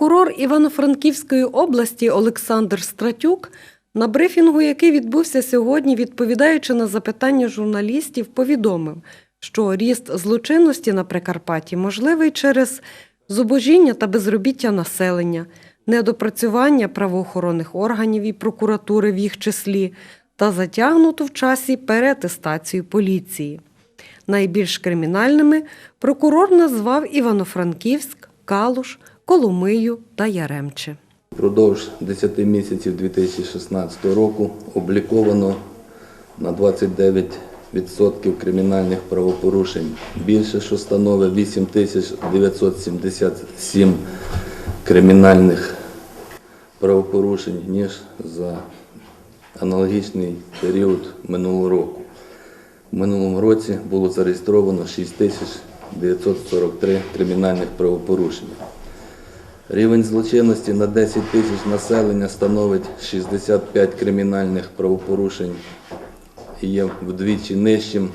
Прокурор Івано-Франківської області Олександр Стратюк на брифінгу, який відбувся сьогодні, відповідаючи на запитання журналістів, повідомив, що ріст злочинності на Прикарпатті можливий через зубожіння та безробіття населення, недопрацювання правоохоронних органів і прокуратури в їх числі та затягнуту в часі переатестацію поліції. Найбільш кримінальними прокурор назвав Івано-Франківськ, Калуш, Коломию та Яремче. Впродовж 10 місяців 2016 року обліковано на 29% кримінальних правопорушень більше, що становить 8977 кримінальних правопорушень, ніж за аналогічний період минулого року. В минулому році було зареєстровано 6943 кримінальних правопорушення. Рівень злочинності на 10 тисяч населення становить 65 кримінальних правопорушень і є вдвічі нижчим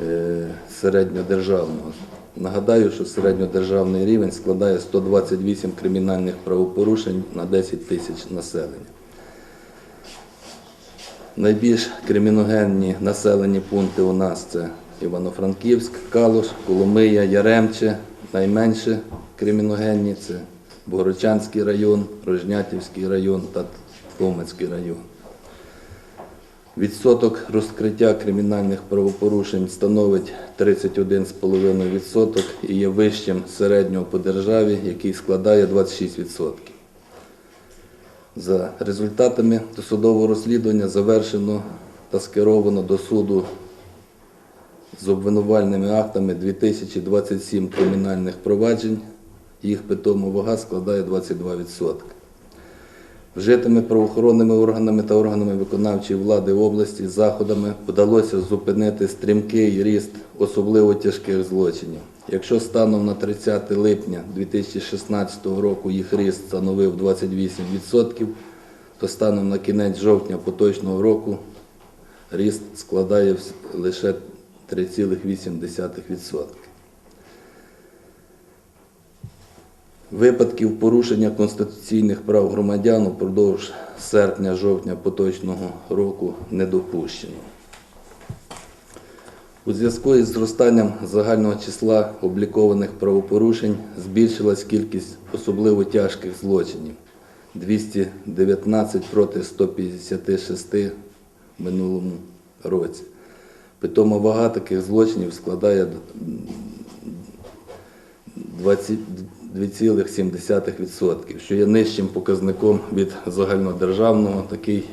е, середньодержавного. Нагадаю, що середньодержавний рівень складає 128 кримінальних правопорушень на 10 тисяч населення. Найбільш криміногенні населені пункти у нас це Івано-Франківськ, Калуш, Коломия, Яремче. Найменше криміногенні це Богородчанський район, Рожнятівський район та Тлумацький район. Відсоток розкриття кримінальних правопорушень становить 31,5% і є вищим середнього по державі, який складає 26%. За результатами досудового розслідування завершено та скеровано до суду з обвинувальними актами 2027 кримінальних проваджень. Їх питома вага складає 22%. Вжитими правоохоронними органами та органами виконавчої влади області заходами вдалося зупинити стрімкий ріст особливо тяжких злочинів. Якщо станом на 30 липня 2016 року їх ріст становив 28%, то станом на кінець жовтня поточного року ріст складає лише 3,8%. Випадків порушення конституційних прав громадян упродовж серпня-жовтня поточного року не допущено. У зв'язку із зростанням загального числа облікованих правопорушень збільшилась кількість особливо тяжких злочинів 219 проти 156 в минулому році. Питома вага таких злочинів складає 22,7%, що є нижчим показником від загальнодержавного. Такий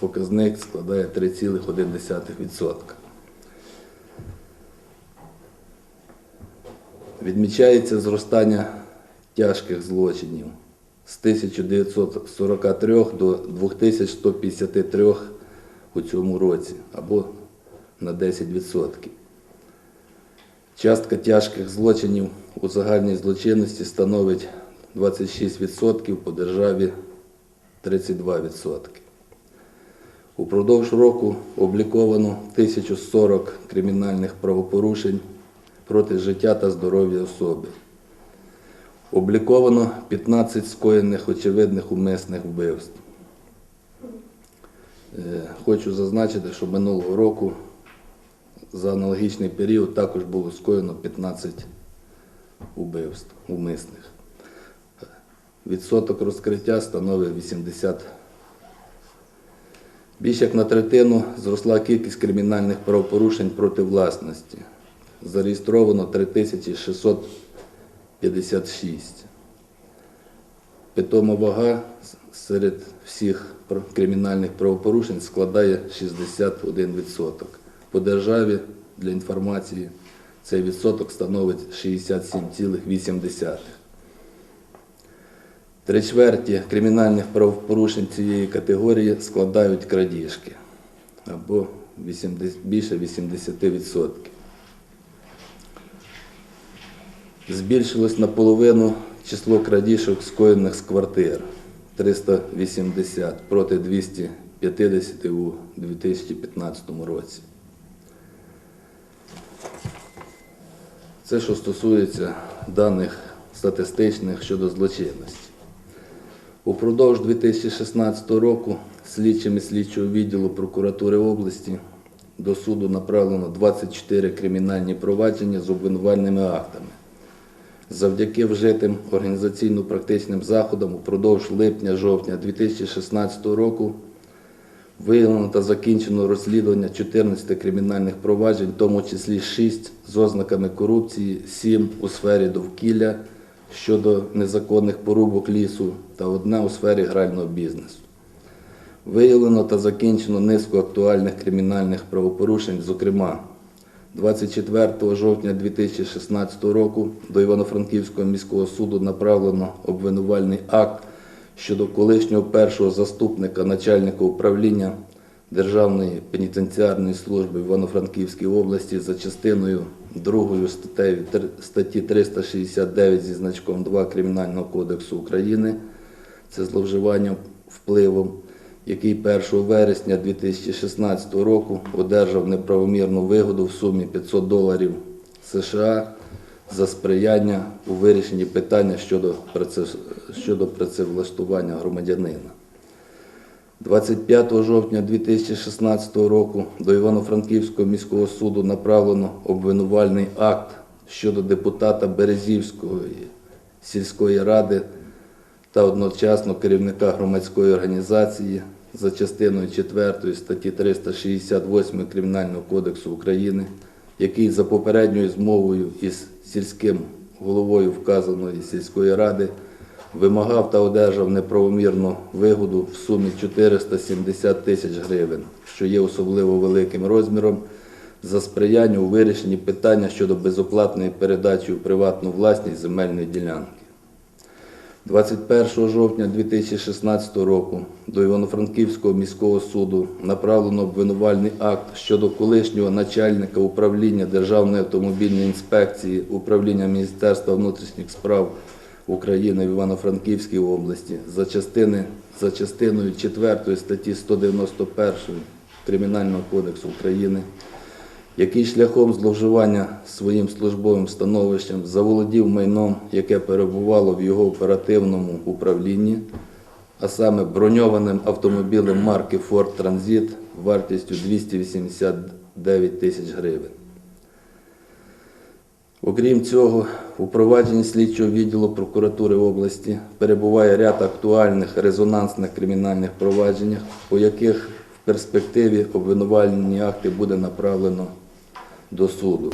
показник складає 3,1%. Відмічається зростання тяжких злочинів з 1943 до 2153 у цьому році, або на 10%. Частка тяжких злочинів у загальній злочинності становить 26%, по державі 32%. Упродовж року обліковано 1040 кримінальних правопорушень проти життя та здоров'я особи. Обліковано 15 скоєних очевидних умисних вбивств. Е, Хочу зазначити, що минулого року за аналогічний період також було скоєно 15 убивств умисних. Відсоток розкриття становить 80. Більш як на третину зросла кількість кримінальних правопорушень проти власності. Зареєстровано 3656. Питома вага серед всіх кримінальних правопорушень складає 61%. По державі для інформації цей відсоток становить 67,8%. Три чверті кримінальних правопорушень цієї категорії складають крадіжки або 80, більше 80%. Збільшилось наполовину число крадіжок, скоєних з квартир 380 проти 250 у 2015 році. Це що стосується даних статистичних щодо злочинності. Упродовж 2016 року слідчими слідчого відділу прокуратури області до суду направлено 24 кримінальні провадження з обвинувальними актами. Завдяки вжитим організаційно-практичним заходам упродовж липня-жовтня 2016 року виявлено та закінчено розслідування 14 кримінальних проваджень, в тому числі 6 з ознаками корупції, 7 у сфері довкілля щодо незаконних порубок лісу та одне у сфері грального бізнесу. Виявлено та закінчено низку актуальних кримінальних правопорушень, зокрема, 24 жовтня 2016 року до Івано-Франківського міського суду направлено обвинувальний акт щодо колишнього першого заступника начальника управління Державної пенітенціарної служби Івано-Франківській області за частиною 2 статтею статті 369 зі значком 2 Кримінального кодексу України. Це зловживання впливом, який 1 вересня 2016 року одержав неправомірну вигоду в сумі 500 доларів США за сприяння у вирішенні питання щодо, щодо працевлаштування громадянина. 25 жовтня 2016 року до Івано-Франківського міського суду направлено обвинувальний акт щодо депутата Березівської сільської ради та одночасно керівника громадської організації за частиною 4 статті 368 Кримінального кодексу України, який за попередньою змовою із сільським головою вказаної сільської ради вимагав та одержав неправомірну вигоду в сумі 470 тисяч гривень, що є особливо великим розміром, за сприяння у вирішенні питання щодо безоплатної передачі у приватну власність земельної ділянки. 21 жовтня 2016 року до Івано-Франківського міського суду направлено обвинувальний акт щодо колишнього начальника управління Державної автомобільної інспекції управління Міністерства внутрішніх справ України в Івано-Франківській області за, частини, за частиною 4 статті 191 Кримінального кодексу України який шляхом зловживання своїм службовим становищем заволодів майном, яке перебувало в його оперативному управлінні, а саме броньованим автомобілем марки Ford Transit вартістю 289 тисяч гривень. Окрім цього, у провадженні слідчого відділу прокуратури області перебуває ряд актуальних резонансних кримінальних проваджень, по яких в перспективі обвинувальні акти буде направлено до суду.